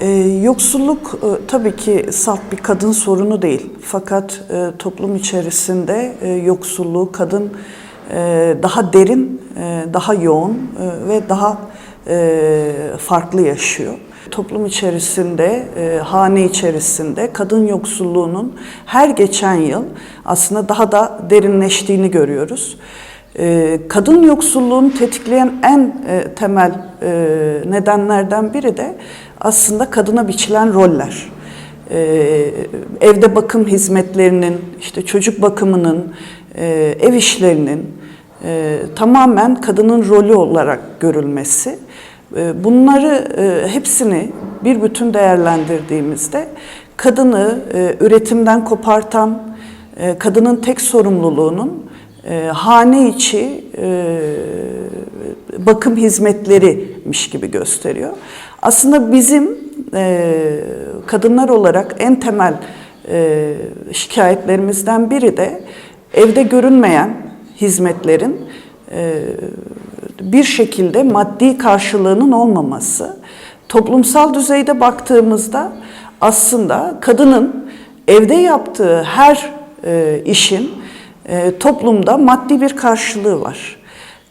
Ee, yoksulluk e, tabii ki salt bir kadın sorunu değil. Fakat e, toplum içerisinde e, yoksulluğu kadın e, daha derin, e, daha yoğun e, ve daha e, farklı yaşıyor. Toplum içerisinde, e, hane içerisinde kadın yoksulluğunun her geçen yıl aslında daha da derinleştiğini görüyoruz. Ee, Kadın yoksulluğunu tetikleyen en e, temel e, nedenlerden biri de aslında kadına biçilen roller. Ee, Evde bakım hizmetlerinin, işte çocuk bakımının, e, ev işlerinin tamamen kadının rolü olarak görülmesi. E, Bunları hepsini bir bütün değerlendirdiğimizde kadını üretimden kopartan, kadının tek sorumluluğunun e, hane içi e, bakım hizmetleriymiş gibi gösteriyor. Aslında bizim e, kadınlar olarak en temel e, şikayetlerimizden biri de evde görünmeyen hizmetlerin e, bir şekilde maddi karşılığının olmaması. Toplumsal düzeyde baktığımızda aslında kadının evde yaptığı her e, işin e, toplumda maddi bir karşılığı var.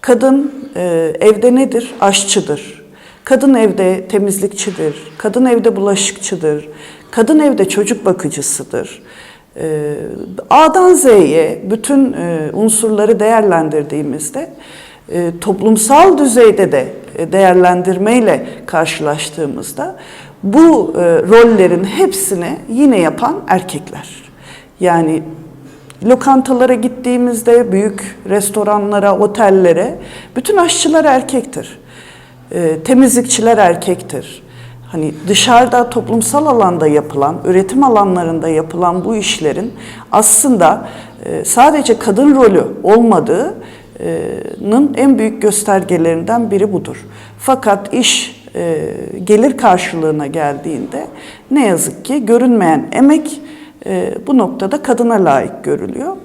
Kadın e, evde nedir? Aşçıdır. Kadın evde temizlikçidir. Kadın evde bulaşıkçıdır. Kadın evde çocuk bakıcısıdır. E, A'dan Z'ye bütün e, unsurları değerlendirdiğimizde e, toplumsal düzeyde de değerlendirmeyle karşılaştığımızda bu rollerin hepsini yine yapan erkekler. Yani lokantalara gittiğimizde, büyük restoranlara, otellere bütün aşçılar erkektir. E, temizlikçiler erkektir. Hani dışarıda toplumsal alanda yapılan, üretim alanlarında yapılan bu işlerin aslında e, sadece kadın rolü olmadığının en büyük göstergelerinden biri budur. Fakat iş gelir karşılığına geldiğinde ne yazık ki görünmeyen emek e, bu noktada kadına layık görülüyor.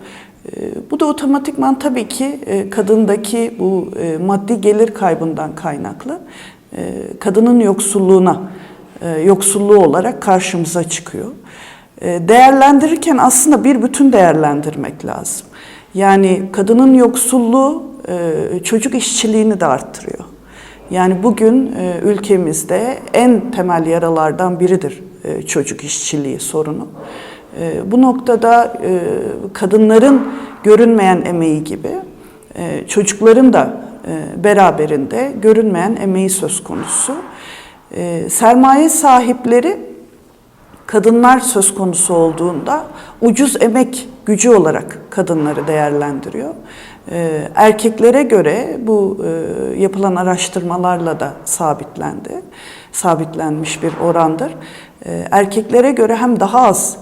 E, bu da otomatikman tabii ki e, kadındaki bu e, maddi gelir kaybından kaynaklı e, kadının yoksulluğuna, e, yoksulluğu olarak karşımıza çıkıyor. E, değerlendirirken aslında bir bütün değerlendirmek lazım. Yani kadının yoksulluğu e, çocuk işçiliğini de arttırıyor. Yani bugün e, ülkemizde en temel yaralardan biridir e, çocuk işçiliği sorunu. E, bu noktada e, kadınların görünmeyen emeği gibi e, çocukların da e, beraberinde görünmeyen emeği söz konusu. Sermaye sahipleri kadınlar söz konusu olduğunda ucuz emek gücü olarak kadınları değerlendiriyor. Ee, erkeklere göre bu yapılan araştırmalarla da sabitlendi, sabitlenmiş bir orandır. Ee, erkeklere göre hem daha az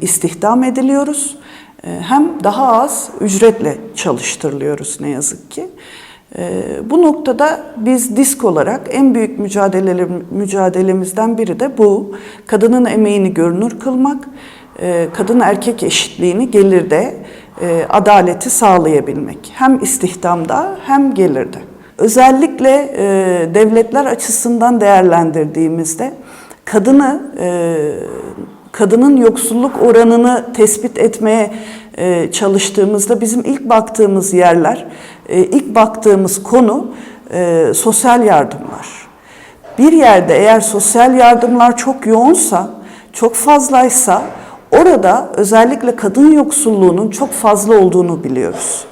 istihdam ediliyoruz, e, hem daha az ücretle çalıştırılıyoruz ne yazık ki. Ee, bu noktada biz disk olarak en büyük mücadelemizden biri de bu. Kadının emeğini görünür kılmak, e, kadın erkek eşitliğini gelirde, e, adaleti sağlayabilmek. Hem istihdamda hem gelirde. Özellikle e, devletler açısından değerlendirdiğimizde kadını kadının yoksulluk oranını tespit etmeye çalıştığımızda bizim ilk baktığımız yerler, ilk baktığımız konu sosyal yardımlar. Bir yerde eğer sosyal yardımlar çok yoğunsa, çok fazlaysa orada özellikle kadın yoksulluğunun çok fazla olduğunu biliyoruz.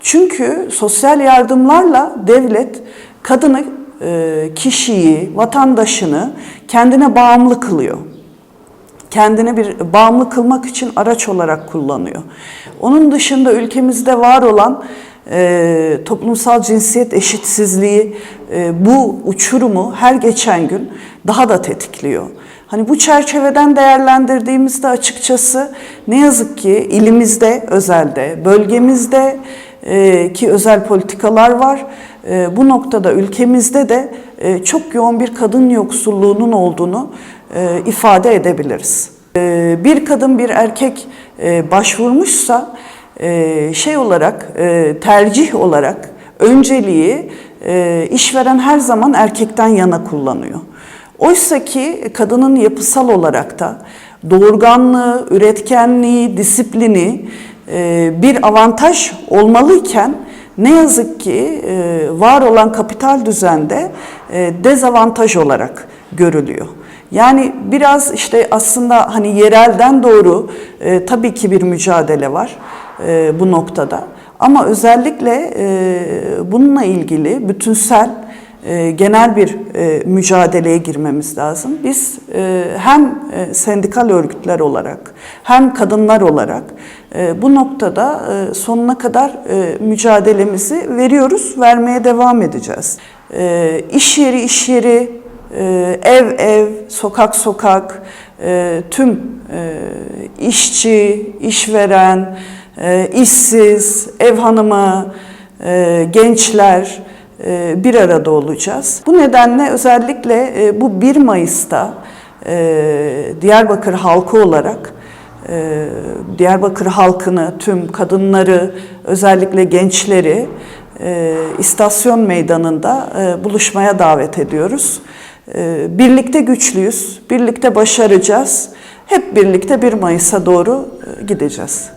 Çünkü sosyal yardımlarla devlet kadını, kişiyi, vatandaşını kendine bağımlı kılıyor kendine bir bağımlı kılmak için araç olarak kullanıyor. Onun dışında ülkemizde var olan e, toplumsal cinsiyet eşitsizliği e, bu uçurumu her geçen gün daha da tetikliyor. Hani bu çerçeveden değerlendirdiğimizde açıkçası ne yazık ki ilimizde özelde, bölgemizde e, ki özel politikalar var. E, bu noktada ülkemizde de e, çok yoğun bir kadın yoksulluğunun olduğunu e, ifade edebiliriz. E, bir kadın bir erkek e, başvurmuşsa e, şey olarak e, tercih olarak önceliği e, işveren her zaman erkekten yana kullanıyor. Oysa ki kadının yapısal olarak da doğurganlığı, üretkenliği, disiplini e, bir avantaj olmalıyken ne yazık ki e, var olan kapital düzende e, dezavantaj olarak görülüyor. Yani biraz işte aslında hani yerelden doğru e, tabii ki bir mücadele var e, bu noktada. Ama özellikle e, bununla ilgili bütünsel e, genel bir e, mücadeleye girmemiz lazım. Biz e, hem e, sendikal örgütler olarak hem kadınlar olarak e, bu noktada e, sonuna kadar e, mücadelemizi veriyoruz, vermeye devam edeceğiz. E, iş yeri iş yeri, ev ev, sokak sokak, e, tüm e, işçi, işveren, e, işsiz, ev hanımı, gençler bir arada olacağız. Bu nedenle özellikle bu 1 Mayıs'ta Diyarbakır halkı olarak Diyarbakır halkını, tüm kadınları, özellikle gençleri istasyon meydanında buluşmaya davet ediyoruz. E, Birlikte güçlüyüz, birlikte başaracağız. Hep birlikte 1 Mayıs'a doğru e, gideceğiz.